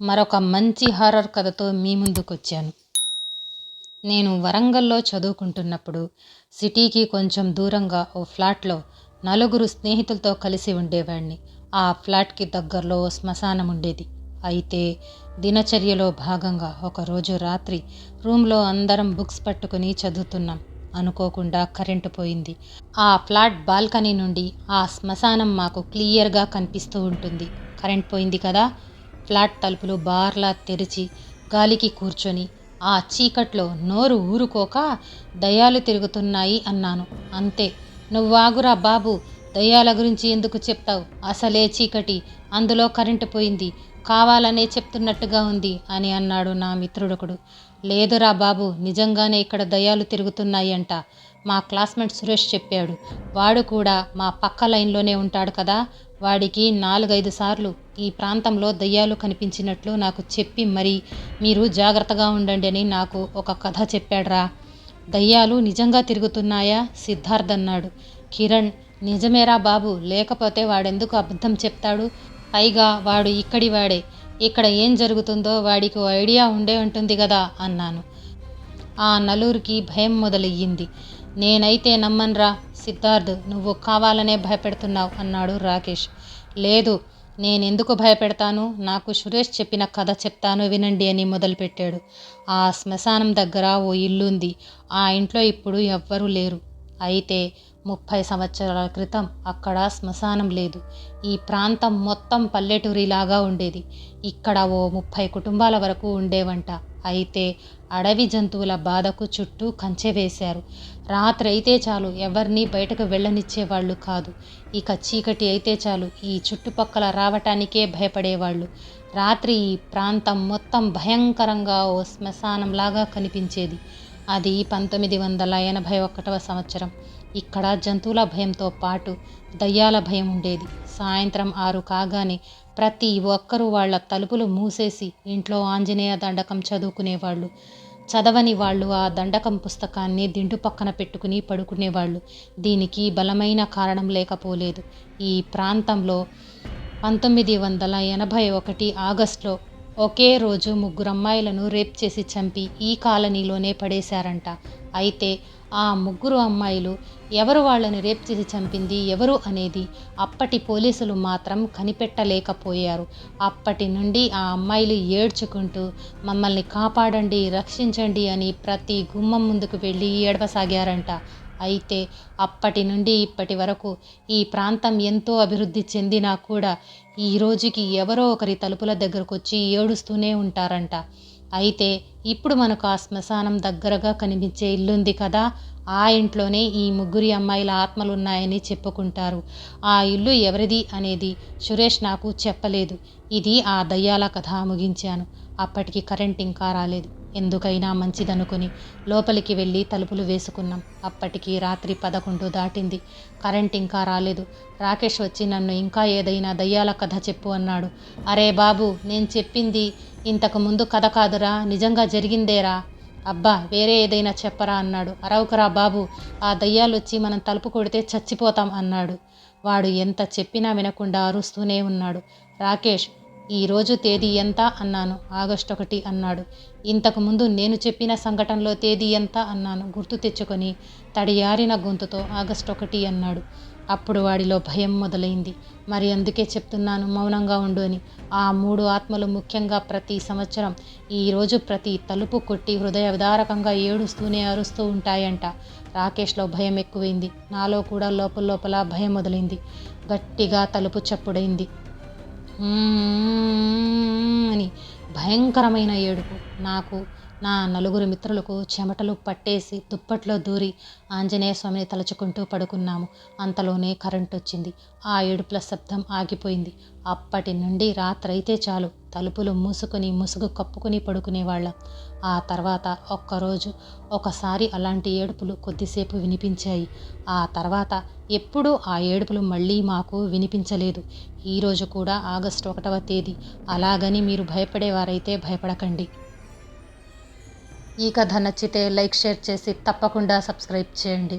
మరొక మంచి హారర్ కథతో మీ ముందుకొచ్చాను. నేను వరంగల్లో చదువుకుంటున్నప్పుడు సిటీకి కొంచెం దూరంగా ఓ ఫ్లాట్లో నలుగురు స్నేహితులతో కలిసి ఉండేవాడిని ఆ ఫ్లాట్కి దగ్గరలో శ్మశానం ఉండేది. అయితే దినచర్యలో భాగంగా ఒకరోజు రాత్రి రూమ్లో అందరం బుక్స్ పట్టుకుని చదువుతున్నాం అనుకోకుండా కరెంటు పోయింది. ఆ ఫ్లాట్ బాల్కనీ నుండి ఆ శ్మశానం మాకు క్లియర్గా కనిపిస్తూ ఉంటుంది. కరెంట్ పోయింది కదా? ఫ్లాట్ తలుపులు బార్లా తెరిచి గాలికి కూర్చొని ఆ చీకట్లో నోరు ఊరుకోక దయ్యాలు తిరుగుతున్నాయి అన్నాను. అంతే. నువ్వాగురా బాబు దయ్యాల గురించి ఎందుకు చెప్తావు? అసలే చీకటి. అందులో కరెంటు పోయింది. కావాలనే చెప్తున్నట్టుగా ఉంది అని అన్నాడు నా మిత్రుడొకడు. లేదురా బాబు నిజంగానే ఇక్కడ దయ్యాలు తిరుగుతున్నాయి అంట మా క్లాస్మేట్ సురేష్ చెప్పాడు. వాడు కూడా మా పక్క లైన్లోనే ఉంటాడు కదా? వాడికి నాలుగైదు సార్లు ఈ ప్రాంతంలో దయ్యాలు కనిపించినట్లు నాకు చెప్పి మరి మీరు జాగ్రత్తగా ఉండండి అని నాకు ఒక కథ చెప్పాడ్రా. దయ్యాలు నిజంగా తిరుగుతున్నాయా? సిద్ధార్థ్ అన్నాడు. కిరణ్ నిజమేరా బాబు? లేకపోతే వాడెందుకు అబద్ధం చెప్తాడు? పైగా వాడు ఇక్కడి వాడే. ఇక్కడ ఏం జరుగుతుందో వాడికి ఐడియా ఉండే ఉంటుంది కదా అన్నాను. ఆ నలుగురికి భయం మొదలయ్యింది. నేనైతే నమ్మన్రా. సిద్ధార్థ్ నువ్వు కావాలనే భయపెడుతున్నావు అన్నాడు రాకేష్. లేదు నేనెందుకు భయపెడతాను? నాకు సురేష్ చెప్పిన కథ చెప్తాను వినండి అని మొదలుపెట్టాడు. ఆ శ్మశానం దగ్గర ఓ ఇల్లుంది. ఆ ఇంట్లో ఇప్పుడు ఎవ్వరూ లేరు. అయితే ముప్పై సంవత్సరాల క్రితం అక్కడ శ్మశానం లేదు. ఈ ప్రాంతం మొత్తం పల్లెటూరిలాగా ఉండేది. ఇక్కడ ఓ ముప్పై కుటుంబాల వరకు ఉండేవంట. అయితే అడవి జంతువుల బాధకు చుట్టూ కంచె వేశారు. రాత్రి అయితే చాలు ఎవరిని బయటకు వెళ్ళనిచ్చేవాళ్ళు కాదు. ఇక చీకటి అయితే చాలు ఈ చుట్టుపక్కల రావటానికే భయపడేవాళ్ళు. రాత్రి ఈ ప్రాంతం మొత్తం భయంకరంగా ఓ శ్మశానంలాగా కనిపించేది. అది పంతొమ్మిది వందల ఎనభై ఒకటవ సంవత్సరం. ఇక్కడ జంతువుల భయంతో పాటు దయ్యాల భయం ఉండేది. సాయంత్రం ఆరు కాగానే ప్రతి ఒక్కరూ వాళ్ళ తలుపులు మూసేసి ఇంట్లో ఆంజనేయ దండకం చదువుకునేవాళ్ళు. చదవని వాళ్ళు ఆ దండకం పుస్తకాన్ని దిండు పక్కన పెట్టుకుని పడుకునేవాళ్ళు. దీనికి బలమైన కారణం లేకపోలేదు. ఈ ప్రాంతంలో పంతొమ్మిది వందల ఎనభై ఒకటి ఆగస్టులో ఒకే రోజు ముగ్గురు అమ్మాయిలను రేప్ చేసి చంపి ఈ కాలనీలోనే పడేశారంట. అయితే ఆ ముగ్గురు అమ్మాయిలు ఎవరు వాళ్ళని రేప్ చేసి చంపింది ఎవరు అనేది అప్పటి పోలీసులు మాత్రం కనిపెట్టలేకపోయారు. అప్పటి నుండి ఆ అమ్మాయిలు ఏడ్చుకుంటూ మమ్మల్ని కాపాడండి రక్షించండి అని ప్రతి గుమ్మం ముందుకు వెళ్ళి ఏడవసాగారంట. అయితే అప్పటి నుండి ఇప్పటి వరకు ఈ ప్రాంతం ఎంతో అభివృద్ధి చెందినా కూడా ఈ రోజుకి ఎవరో ఒకరి తలుపుల దగ్గరకు వచ్చి ఏడుస్తూనే ఉంటారంట. అయితే ఇప్పుడు మనకు ఆ శ్మశానం దగ్గరగా కనిపించే ఇల్లుంది కదా ఆ ఇంట్లోనే ఈ ముగ్గురి అమ్మాయిల ఆత్మలు ఉన్నాయని చెప్పుకుంటారు. ఆ ఇల్లు ఎవరిది అనేది సురేష్ నాకు చెప్పలేదు. ఇది ఆ దయ్యాల కథ ముగించాను. అప్పటికి కరెంట్ ఇంకా రాలేదు. ఎందుకైనా మంచిదనుకుని లోపలికి వెళ్ళి తలుపులు వేసుకున్నాం. అప్పటికి రాత్రి పదకొండు దాటింది. కరెంట్ ఇంకా రాలేదు. రాకేష్ వచ్చి నన్ను ఇంకా ఏదైనా దయ్యాల కథ చెప్పు అన్నాడు. అరే బాబు నేను చెప్పింది ఇంతకు ముందు కథ కాదురా నిజంగా జరిగిందేరా? అబ్బా వేరే ఏదైనా చెప్పరా అన్నాడు. అరవకురా బాబు ఆ దయ్యాలు వచ్చి మనం తలుపు కొడితే చచ్చిపోతాం అన్నాడు. వాడు ఎంత చెప్పినా వినకుండా అరుస్తూనే ఉన్నాడు. రాకేష్ ఈరోజు తేదీ ఎంత అన్నాను. ఆగస్టు ఒకటి అన్నాడు ఇంతకుముందు నేను చెప్పిన సంఘటనలో తేదీ ఎంత అన్నాను. గుర్తు తెచ్చుకొని తడియారిన గొంతుతో ఆగస్టు ఒకటి అన్నాడు. అప్పుడు వాడిలో భయం మొదలైంది. మరి అందుకే చెప్తున్నాను మౌనంగా ఉండు అని. ఆ మూడు ఆత్మలు ముఖ్యంగా ప్రతి సంవత్సరం ఈరోజు ప్రతి తలుపు కొట్టి హృదయ విదారకంగా ఏడుస్తూనే అరుస్తూ ఉంటాయంట. రాకేష్లో భయం ఎక్కువైంది. నాలో కూడా లోపల లోపల భయం మొదలైంది. గట్టిగా తలుపు చప్పుడైంది. అని భయంకరమైన ఏడుపు నాకు నా నలుగురు మిత్రులకు చెమటలు పట్టేసి దుప్పట్లో దూరి ఆంజనేయ స్వామిని తలుచుకుంటూ పడుకున్నాము. అంతలోనే కరెంట్ వచ్చింది. ఆ ఏడుపుల శబ్దం ఆగిపోయింది. అప్పటి నుండి రాత్రైతే చాలు. తలుపులు మూసుకొని ముసుగు కప్పుకొని పడుకునేవాళ్ళం. ఆ తర్వాత ఒక్కరోజు ఒకసారి అలాంటి ఏడుపులు కొద్దిసేపు వినిపించాయి. ఆ తర్వాత ఎప్పుడూ ఆ ఏడుపులు మళ్ళీ మాకు వినిపించలేదు. ఈరోజు కూడా ఆగస్టు ఒకటవ తేదీ. అలాగని మీరు భయపడేవారైతే భయపడకండి. ఈ కథ నచ్చితే లైక్ షేర్ చేసి తప్పకుండా సబ్స్క్రైబ్ చేయండి.